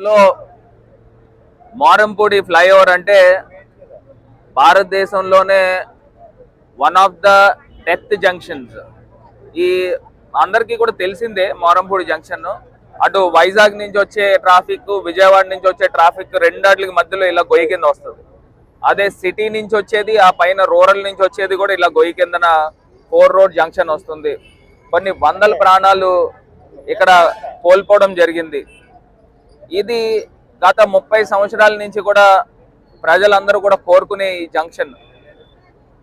లో మారంపూడి ఫ్లైఓవర్ అంటే భారతదేశంలోనే one of the death junctions. ఈ అందరికీ కూడా తెలిసిందే మారంపూడి జంక్షన్. అటు వైజాగ్ నుంచి వచ్చే ట్రాఫిక్ విజయవాడ నుంచి వచ్చే ట్రాఫిక్ రెండాట్లకి మధ్యలో ఇలా గొయ్యి కింద వస్తుంది. అదే సిటీ నుంచి వచ్చేది ఆ పైన రూరల్ నుంచి వచ్చేది కూడా ఇలా గొయ్యి కిందన ఫోర్ రోడ్ జంక్షన్ వస్తుంది. కొన్ని వందల ప్రాణాలు ఇక్కడ కోల్పోవడం జరిగింది. ఇది గత ముప్పై సంవత్సరాల నుంచి కూడా ప్రజలందరూ కూడా కోరుకునే ఈ జంక్షన్.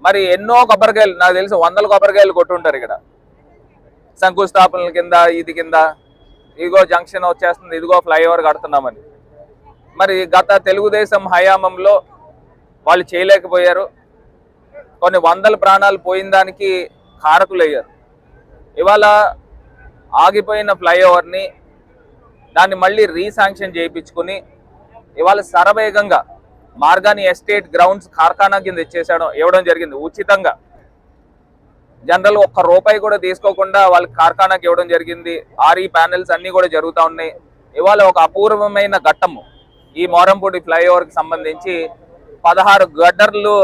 మరి ఎన్నో కొబ్బరికాయలు నాకు తెలిసి వందల కొబ్బరికాయలు కొట్టుంటారు ఇక్కడ. శంకుస్థాపనల కింద ఇది కింద ఇదిగో జంక్షన్ వచ్చేస్తుంది ఇదిగో ఫ్లైఓవర్ కడుతున్నామని. మరి గత తెలుగుదేశం హయామంలో వాళ్ళు చేయలేకపోయారు. కొన్ని వందల ప్రాణాలు పోయిన దానికి కారకులయ్యారు. ఇవాళ ఆగిపోయిన ఫ్లైఓవర్ని దాన్ని మళ్ళీ రీశాంక్షన్ చేయించుకుని ఇవాళ శరవేగంగా మార్గాని ఎస్టేట్ గ్రౌండ్స్ కార్ఖానా కింద ఇచ్చేసాడు ఇవ్వడం జరిగింది. ఉచితంగా. జనరల్ ఒక్క రూపాయి కూడా తీసుకోకుండా వాళ్ళకి కార్ఖానాకి ఇవ్వడం జరిగింది. ఆర్ఈ ప్యానెల్స్ అన్నీ కూడా జరుగుతూ ఉన్నాయి. ఇవాళ ఒక అపూర్వమైన ఘట్టము. ఈ మోరంపూడి ఫ్లైఓవర్కి సంబంధించి పదహారు గడ్డర్లు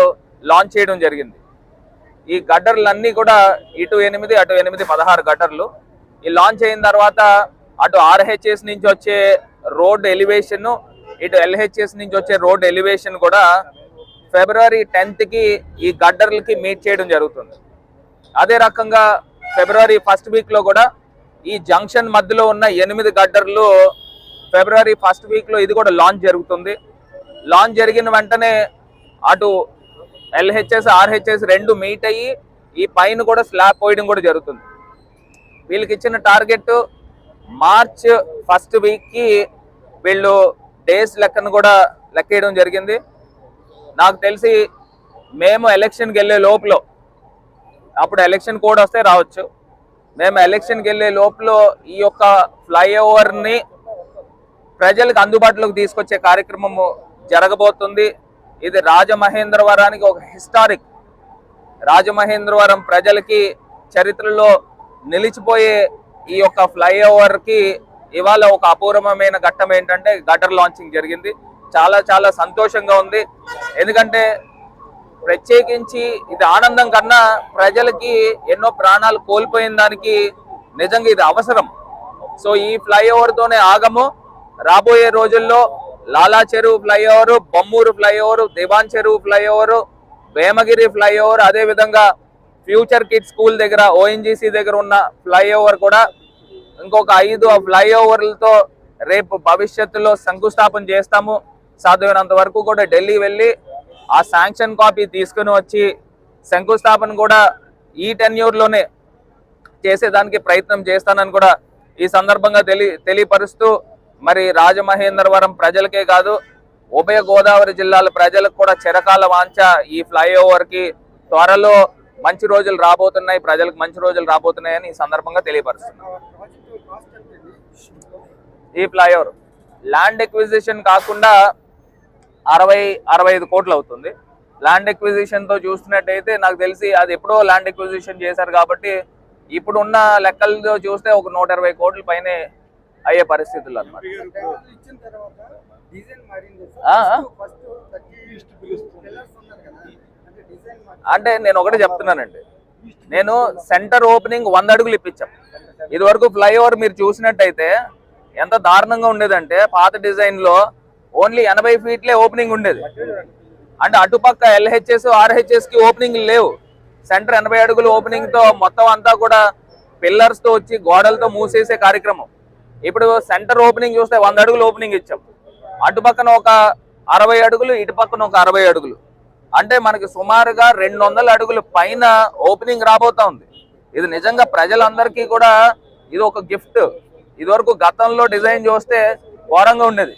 లాంచ్ చేయడం జరిగింది. ఈ గడ్డర్లన్నీ కూడా ఇటు ఎనిమిది అటు ఎనిమిది పదహారు గడ్డర్లు. ఈ లాంచ్ అయిన తర్వాత అటు ఆర్హెచ్ఎస్ నుంచి వచ్చే రోడ్ ఎలివేషన్ ఇటు ఎల్హెచ్ఎస్ నుంచి వచ్చే రోడ్ ఎలివేషన్ కూడా ఫిబ్రవరి టెన్త్కి ఈ గడ్డర్లకి మీట్ చేయడం జరుగుతుంది. అదే రకంగా ఫిబ్రవరి ఫస్ట్ వీక్లో కూడా ఈ జంక్షన్ మధ్యలో ఉన్న ఎనిమిది గడ్డర్లు ఫిబ్రవరి ఫస్ట్ వీక్లో ఇది కూడా లాంచ్ జరుగుతుంది. లాంచ్ జరిగిన వెంటనే అటు ఎల్హెచ్ఎస్ ఆర్హెచ్ఎస్ రెండు మీట్ అయ్యి ఈ పైన కూడా స్లాబ్ పోయడం కూడా జరుగుతుంది. వీళ్ళకి ఇచ్చిన టార్గెట్ మార్చ్ ఫస్ట్ వీక్కి వీళ్ళు డేస్ లెక్కను కూడా లెక్కేయడం జరిగింది. నాకు తెలిసి మేము ఎలక్షన్కి వెళ్ళే లోపల అప్పుడు ఎలక్షన్ కోడ్ వస్తే రావచ్చు. మేము ఎలక్షన్కి వెళ్ళే లోపల ఈ యొక్క ఫ్లైఓవర్ని ప్రజలకు అందుబాటులోకి తీసుకొచ్చే కార్యక్రమము జరగబోతుంది. ఇది రాజమహేంద్రవరానికి ఒక హిస్టారిక్ రాజమహేంద్రవరం ప్రజలకి చరిత్రలో నిలిచిపోయే ఈ యొక్క ఫ్లైఓవర్కి ఇవాళ ఒక అపూర్వమైన ఘట్టం ఏంటంటే గటర్ లాంచింగ్ జరిగింది. చాలా చాలా సంతోషంగా ఉంది. ఎందుకంటే ప్రత్యేకించి ఇది ఆనందం కన్నా ప్రజలకి ఎన్నో ప్రాణాలు కోల్పోయిన దానికి నిజంగా ఇది అవసరం. సో ఈ ఫ్లైఓవర్ తోనే ఆగము. రాబోయే రోజుల్లో లాలా చెరువు flyover Bommuru flyover Diwan Cheruvu flyover Vemagiri flyover అదేవిధంగా ఫ్యూచర్ కిడ్ స్కూల్ దగ్గర ఓఎన్జీసీ దగ్గర ఉన్న ఫ్లైఓవర్ కూడా ఇంకొక ఐదు ఫ్లైఓవర్లతో రేపు భవిష్యత్తులో శంకుస్థాపన చేస్తాము. సాధ్యమైనంత వరకు కూడా ఢిల్లీ వెళ్ళి ఆ శాంక్షన్ కాపీ తీసుకుని వచ్చి శంకుస్థాపన కూడా ఈ టెన్యూర్లోనే చేసేదానికి ప్రయత్నం చేస్తానని కూడా ఈ సందర్భంగా తెలి తెలియపరుస్తూ మరి రాజమహేంద్రవరం ప్రజలకే కాదు ఉభయ గోదావరి జిల్లాల ప్రజలకు కూడా చిరకాల వాంఛ ఈ ఫ్లైఓవర్కి. త్వరలో మంచి రోజులు రాబోతున్నాయి ప్రజలకు మంచి రోజులు రాబోతున్నాయని ఈ సందర్భంగా తెలియపరుస్తున్నాను ఈ ఫ్లైఓవర్ ల్యాండ్ ఎక్విజిషన్ కాకుండా అరవై అరవై ఐదు కోట్లు అవుతుంది. ల్యాండ్ ఎక్విజిషన్తో చూస్తున్నట్టయితే నాకు తెలిసి అది ఎప్పుడో ల్యాండ్ ఎక్విజిషన్ చేశారు కాబట్టి ఇప్పుడు ఉన్న లెక్కలతో చూస్తే ఒక నూట ఇరవై కోట్ల పైనే అయ్యే పరిస్థితులు ఇచ్చిన తర్వాత డిజైన్ మారింది ఆ, ఆ. ఫస్ట్ థర్టీ పిల్లర్స్ ఉన్నారు కదా అంటే డిజైన్ అంటే నేను ఒకటి చెప్తున్నానండి. నేను సెంటర్ ఓపెనింగ్ వంద అడుగులు ఇప్పించాం. ఇది వరకు ఫ్లైఓవర్ మీరు చూసినట్టయితే ఎంత దారుణంగా ఉండేదంటే పాత డిజైన్లో ఓన్లీ ఎనభై ఫీట్లే ఓపెనింగ్ ఉండేది. అంటే అటుపక్క ఎల్హెచ్ఎస్ ఆర్హెచ్ఎస్కి ఓపెనింగ్ లేవు. సెంటర్ ఎనభై అడుగులు ఓపెనింగ్తో మొత్తం అంతా కూడా పిల్లర్స్తో వచ్చి గోడలతో మూసేసే కార్యక్రమం. ఇప్పుడు సెంటర్ ఓపెనింగ్ చూస్తే వంద అడుగులు ఓపెనింగ్ ఇచ్చాం. అటుపక్కన ఒక అరవై అడుగులు ఇటు పక్కన ఒక అరవై అడుగులు. అంటే మనకి సుమారుగా రెండు వందల అడుగుల పైన ఓపెనింగ్ రాబోతా ఉంది. ఇది నిజంగా ప్రజలందరికీ కూడా ఇది ఒక గిఫ్ట్. ఇదివరకు గతంలో డిజైన్ చూస్తే ఘోరంగా ఉండేది.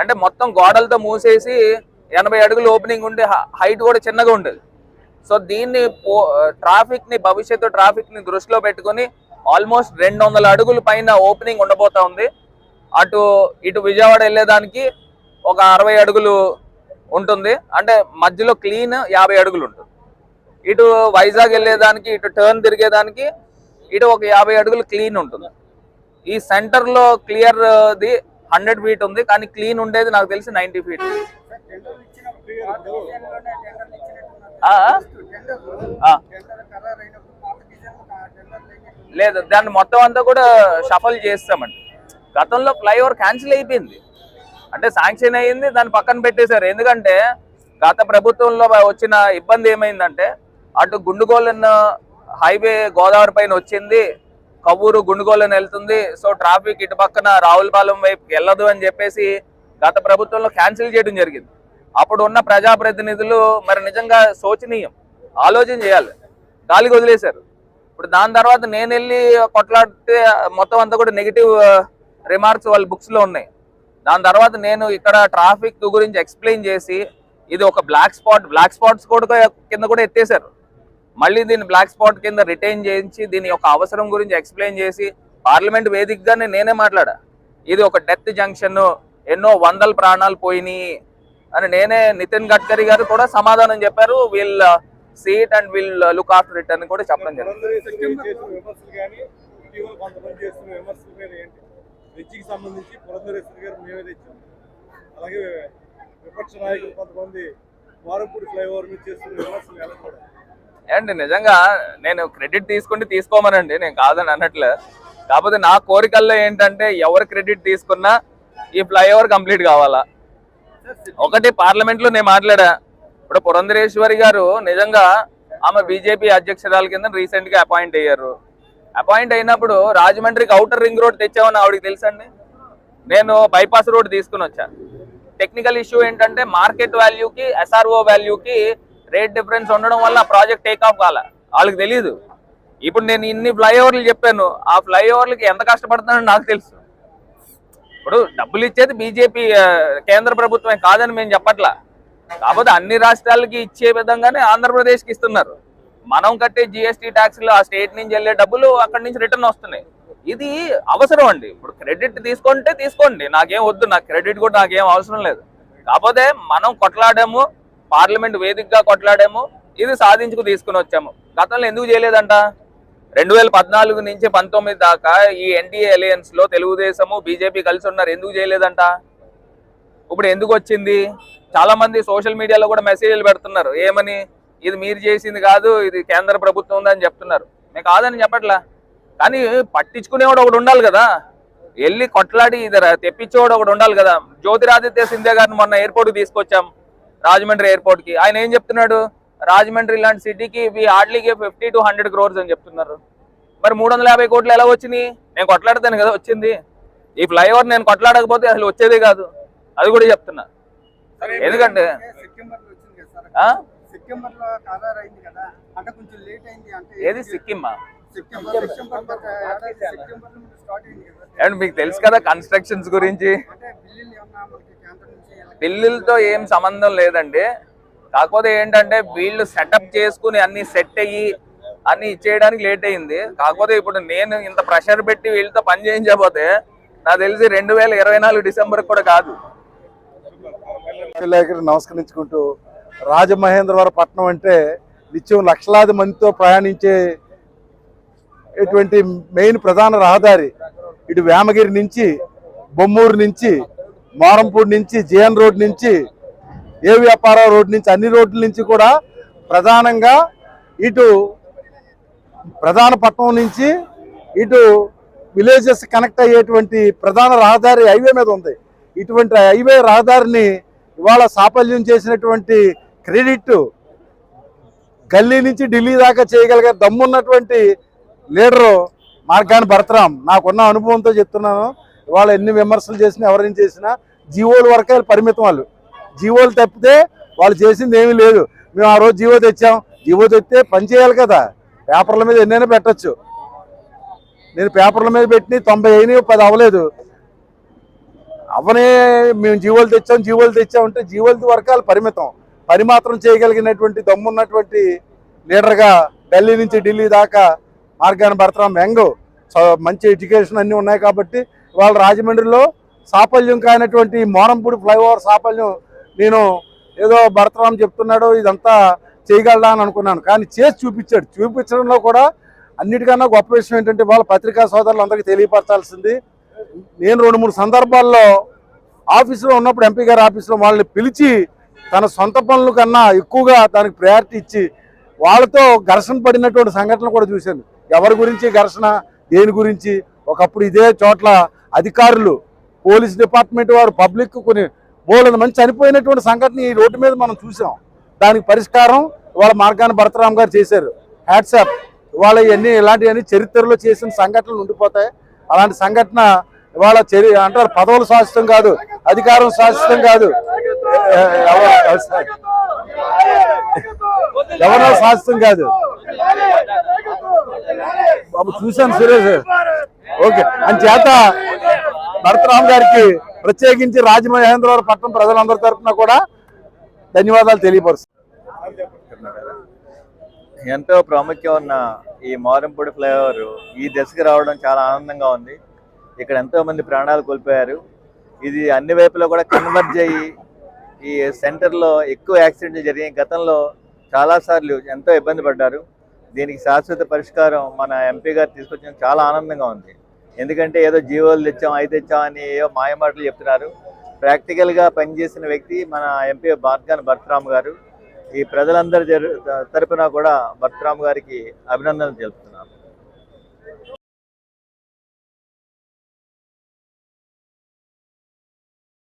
అంటే మొత్తం గోడలతో మూసేసి ఎనభై అడుగులు ఓపెనింగ్ ఉండే హైట్ కూడా చిన్నగా ఉండేది. సో దీన్ని ట్రాఫిక్ని భవిష్యత్తు ట్రాఫిక్ని దృష్టిలో పెట్టుకొని ఆల్మోస్ట్ రెండు వందల అడుగుల పైన ఓపెనింగ్ ఉండబోతా ఉంది. అటు ఇటు విజయవాడ వెళ్ళేదానికి ఒక అరవై అడుగులు ఉంటుంది. అంటే మధ్యలో క్లీన్ యాభై అడుగులు ఉంటుంది. ఇటు వైజాగ్ వెళ్ళేదానికి ఇటు టర్న్ తిరిగేదానికి ఇటు ఒక యాభై అడుగులు క్లీన్ ఉంటుంది. ఈ సెంటర్లో clear the clear the hundred feet ఉంది. కానీ క్లీన్ ఉండేది నాకు తెలిసి నైన్టీ ఫీట్. లేదు దాన్ని మొత్తం అంతా కూడా షఫల్ చేస్తామండి. గతంలో ఫ్లైఓవర్ క్యాన్సిల్ అయిపోయింది. అంటే శాంక్షన్ అయ్యింది దాన్ని పక్కన పెట్టేశారు. ఎందుకంటే గత ప్రభుత్వంలో వచ్చిన ఇబ్బంది ఏమైందంటే అటు గుండుగోలన్ హైవే గోదావరి పైన వచ్చింది కవ్వూరు గుండుగోలన్ వెళ్తుంది సో ట్రాఫిక్ ఇటు పక్కన రావులపాలెం వైపు వెళ్ళదు అని చెప్పేసి గత ప్రభుత్వంలో క్యాన్సిల్ చేయడం జరిగింది. అప్పుడు ఉన్న ప్రజాప్రతినిధులు మరి నిజంగా శోచనీయం. ఆలోచన చేయాలి. గాలికి వదిలేశారు. ఇప్పుడు దాని తర్వాత నేను వెళ్ళి కొట్లాడితే మొత్తం అంతా కూడా నెగిటివ్ రిమార్క్స్ uh, వాళ్ళ బుక్స్లో ఉన్నాయి. దాని తర్వాత నేను ఇక్కడ ట్రాఫిక్ గురించి ఎక్స్ప్లెయిన్ చేసి ఇది ఒక బ్లాక్ స్పాట్ బ్లాక్ స్పాట్స్ కూడా కింద కూడా ఎత్తేసారు మళ్ళీ దీన్ని బ్లాక్ స్పాట్ కింద రిటైన్ చేయించి దీని యొక్క అవసరం గురించి ఎక్స్ప్లెయిన్ చేసి పార్లమెంట్ వేదికగానే నేనే మాట్లాడా. ఇది ఒక డెత్ జంక్షన్ ఎన్నో వందల ప్రాణాలు పోయినాయి అని నేనే నితిన్ గడ్కరీ గారు కూడా సమాధానం చెప్పారు. We'll see it and we'll look after it అని కూడా చెప్పడం జరిగింది. బ్రిడ్జికి సంబంధించి పురంధరేశ్వరి గారు మేమే తెచ్చాం అలాగే విపక్ష నాయకులు కొంతమంది వారంపూడి ఫ్లైఓవర్ మీద చేస్తున్న విమర్శలు అండ్ నిజంగా నేను క్రెడిట్ తీసుకుంటే తీసుకోమనండి నేను కాదని అన్నట్లు కాకపోతే నా కోరికల్లో ఏంటంటే ఎవరు క్రెడిట్ తీసుకున్నా ఈ ఫ్లైఓవర్ కంప్లీట్ కావాలా? ఒకటి పార్లమెంట్లో నేను మాట్లాడా ఇప్పుడు పురంధరేశ్వరి గారు నిజంగా ఆమె బీజేపీ అధ్యక్షురాల కింద రీసెంట్గా అపాయింట్ అయ్యారు. అపాయింట్ అయినప్పుడు రాజమండ్రికి అవుటర్ రింగ్ రోడ్ తెచ్చామని ఆవిడకి తెలుసండి? నేను బైపాస్ రోడ్ తీసుకుని వచ్చాను టెక్నికల్ ఇష్యూ ఏంటంటే మార్కెట్ వాల్యూకి ఎస్ఆర్ఓ వాల్యూకి రేట్ డిఫరెన్స్ ఉండడం వల్ల ప్రాజెక్ట్ టేక్ ఆఫ్ కాల. వాళ్ళకి తెలియదు ఇప్పుడు నేను ఇన్ని ఫ్లైఓవర్లు చెప్పాను. ఆ ఫ్లైఓవర్లకి ఎంత కష్టపడుతున్నానో నాకు తెలుసు. ఇప్పుడు డబ్బులు ఇచ్చేది బీజేపీ కేంద్ర ప్రభుత్వమే కాదని మేము చెప్పట్లా. కాకపోతే అన్ని రాష్ట్రాలకి ఇచ్చే విధంగానే ఆంధ్రప్రదేశ్కి ఇస్తున్నారు. మనం కట్టే జిఎస్టీ ట్యాక్స్లు ఆ స్టేట్ నుంచి వెళ్ళే డబ్బులు అక్కడి నుంచి రిటర్న్ వస్తున్నాయి. ఇది అవసరం అండి. ఇప్పుడు క్రెడిట్ తీసుకుంటే తీసుకోండి. నాకేం వద్దు. నాకు క్రెడిట్ కూడా నాకేం అవసరం లేదు. కాకపోతే మనం కొట్లాడాము. పార్లమెంట్ వేదికగా కొట్లాడాము. ఇది సాధించుకు తీసుకుని వచ్చాము. గతంలో ఎందుకు చేయలేదంట? రెండు వేల పద్నాలుగు నుంచి పంతొమ్మిది దాకా ఈ ఎన్డీఏ అలయన్స్లో తెలుగుదేశము బీజేపీ కలిసి ఉన్నారు. ఎందుకు చేయలేదంట? ఇప్పుడు ఎందుకు వచ్చింది? చాలా మంది సోషల్ మీడియాలో కూడా మెసేజ్లు పెడుతున్నారు. ఏమని? ఇది మీరు చేసింది కాదు ఇది కేంద్ర ప్రభుత్వం అని చెప్తున్నారు. నేను కాదని చెప్పట్లా? కానీ పట్టించుకునేవాడు ఒకడు ఉండాలి కదా. వెళ్ళి కొట్లాడి ఇది తెప్పించేవాడు ఒకడు ఉండాలి కదా. జ్యోతిరాదిత్య సింధ్యా గారిని మొన్న ఎయిర్పోర్ట్ తీసుకొచ్చాం రాజమండ్రి ఎయిర్పోర్ట్కి ఆయన ఏం చెప్తున్నాడు? రాజమండ్రి లాంటి సిటీకి we hardly fifty to hundred crores అని చెప్తున్నారు. మరి మూడు వందల యాభై కోట్లు ఎలా వచ్చినాయి నేను కొట్లాడితేనే కదా వచ్చింది. ఈ ఫ్లైఓవర్ నేను కొట్లాడకపోతే అసలు వచ్చేదే కాదు. అది కూడా చెప్తున్నా. ఎందుకంటే సెప్టెంబర్లో అయింది కదా అంటే కొంచెం లేట్ అయింది అంటే ఏది సిక్కిమ్మా అండ్ మీకు తెలుసు కదా కన్స్ట్రక్షన్స్ గురించి. బిల్లులతో ఏం సంబంధం లేదండి. కాకపోతే ఏంటంటే వీళ్ళు సెటప్ చేసుకుని అన్ని సెట్ అయ్యి అన్ని ఇచ్చేయడానికి లేట్ అయింది. కాకపోతే ఇప్పుడు నేను ఇంత ప్రెషర్ పెట్టి వీళ్ళతో పని చేయించకపోతే నాకు తెలిసి రెండు వేల ఇరవై నాలుగు డిసెంబర్ కూడా కాదు. నమస్కరించుకుంటూ రాజమహేంద్రవరం పట్టణం అంటే నిత్యం లక్షలాది మందితో ప్రయాణించే ఇటువంటి మెయిన్ ప్రధాన రహదారి ఇటు వేమగిరి నుంచి బొమ్మూరు నుంచి మోరంపూడి నుంచి జేఎన్ రోడ్ నుంచి ఏ వ్యాపార రోడ్ నుంచి అన్ని రోడ్ల నుంచి కూడా ప్రధానంగా ఇటు ప్రధాన పట్టణం నుంచి ఇటు విలేజెస్ కనెక్ట్ అయ్యేటువంటి ప్రధాన రహదారి హైవే మీద ఉంది. ఇటువంటి హైవే రహదారిని ఇవాళ సాఫల్యం చేసినటువంటి క్రెడిట్ గల్లీ నుంచి ఢిల్లీ దాకా చేయగలిగే దమ్మున్నటువంటి లీడరు మార్గాన్ని భరతరాం నాకున్న అనుభవంతో చెప్తున్నాను. ఇవాళ ఎన్ని విమర్శలు చేసినా ఎవరిని చేసినా జీవోల వరకే పరిమితం వాళ్ళు. జీవోలు తప్పితే వాళ్ళు చేసింది ఏమీ లేదు. మేము ఆ రోజు జీవో తెచ్చాం. జీవో తెస్తే పని చేయాలి కదా. పేపర్ల మీద ఎన్నైనా పెట్టొచ్చు. నేను పేపర్ల మీద పెట్టి తొంభై అయినా పది అవ్వలేదు. అవనే మేము జీవోలు తెచ్చాం జీవోలు తెచ్చామంటే జీవోల వర్గాలు పరిమితం. పని మాత్రం చేయగలిగినటువంటి దమ్మున్నటువంటి లీడర్గా ఢిల్లీ నుంచి ఢిల్లీ దాకా మార్గాన్ని భరతరాం యంగ్ మంచి ఎడ్యుకేషన్ అన్నీ ఉన్నాయి కాబట్టి వాళ్ళ రాజమండ్రిలో సాఫల్యం కానటువంటి మోరంపూడి ఫ్లైఓవర్ సాఫల్యం నేను ఏదో భరతరాం చెప్తున్నాడు ఇదంతా చేయగలడా అని అనుకున్నాను. కానీ చేసి చూపించాడు. చూపించడంలో కూడా అన్నిటికన్నా గొప్ప విషయం ఏంటంటే వాళ్ళ పత్రికా సోదరులందరికీ తెలియపరచాల్సింది నేను రెండు మూడు సందర్భాల్లో ఆఫీసులో ఉన్నప్పుడు ఎంపీ గారి ఆఫీసులో వాళ్ళని పిలిచి తన సొంత పనుల కన్నా ఎక్కువగా దానికి ప్రయారిటీ ఇచ్చి వాళ్ళతో ఘర్షణ పడినటువంటి సంఘటనలు కూడా చూశాను. ఎవరి గురించి ఘర్షణ దేని గురించి? ఒకప్పుడు ఇదే చోట్ల అధికారులు పోలీస్ డిపార్ట్మెంట్ వారు పబ్లిక్ కొన్ని బోలెడు మంచి చనిపోయినటువంటి సంఘటన ఈ రోడ్డు మీద మనం చూసాం దానికి పరిష్కారం వాళ్ళ మార్గాన్ని భరతరామ్ గారు చేశారు. హ్యాట్సాప్ ఇవాళ ఇవన్నీ ఇలాంటివన్నీ చరిత్రలో చేసిన సంఘటనలు ఉండిపోతాయి. అలాంటి సంఘటన ఇవాళ చరి అంటారు పదవులు శాశ్వతం కాదు అధికారం శాశ్వతం కాదు. ఎవరో శాశ్వతం కాదు. బాబు చూశాను సురేష్. ఓకే. అని చేత భరతరామ్ గారికి ప్రత్యేకించి రాజమహేంద్రవరం పట్టణం ప్రజలందరి తరఫున కూడా ధన్యవాదాలు తెలియపరుస్తాను ఎంతో ప్రాముఖ్యం ఉన్న ఈ మారంపూడి ఫ్లైఓవర్ ఈ దశకు రావడం చాలా ఆనందంగా ఉంది. ఇక్కడ ఎంతో మంది ప్రాణాలు కోల్పోయారు. ఇది అన్ని వైపులో కూడా కన్వర్జ్ అయ్యి ఈ సెంటర్లో ఎక్కువ యాక్సిడెంట్లు జరిగే గతంలో చాలాసార్లు ఎంతో ఇబ్బంది పడ్డారు. దీనికి శాశ్వత పరిష్కారం మన ఎంపీ గారు తీసుకొచ్చిన చాలా ఆనందంగా ఉంది. ఎందుకంటే ఏదో జీవోలు తెచ్చాం అవి తెచ్చాం అని ఏదో మాయమాటలు చెప్తున్నారు. ప్రాక్టికల్గా పనిచేసిన వ్యక్తి మన ఎంపీ భార్గాన్ భరతరామ్ గారు. ఈ ప్రజలందరి జరు- తరపున కూడా భరతరామ్ గారికి అభినందనలు తెలుపుతున్నారు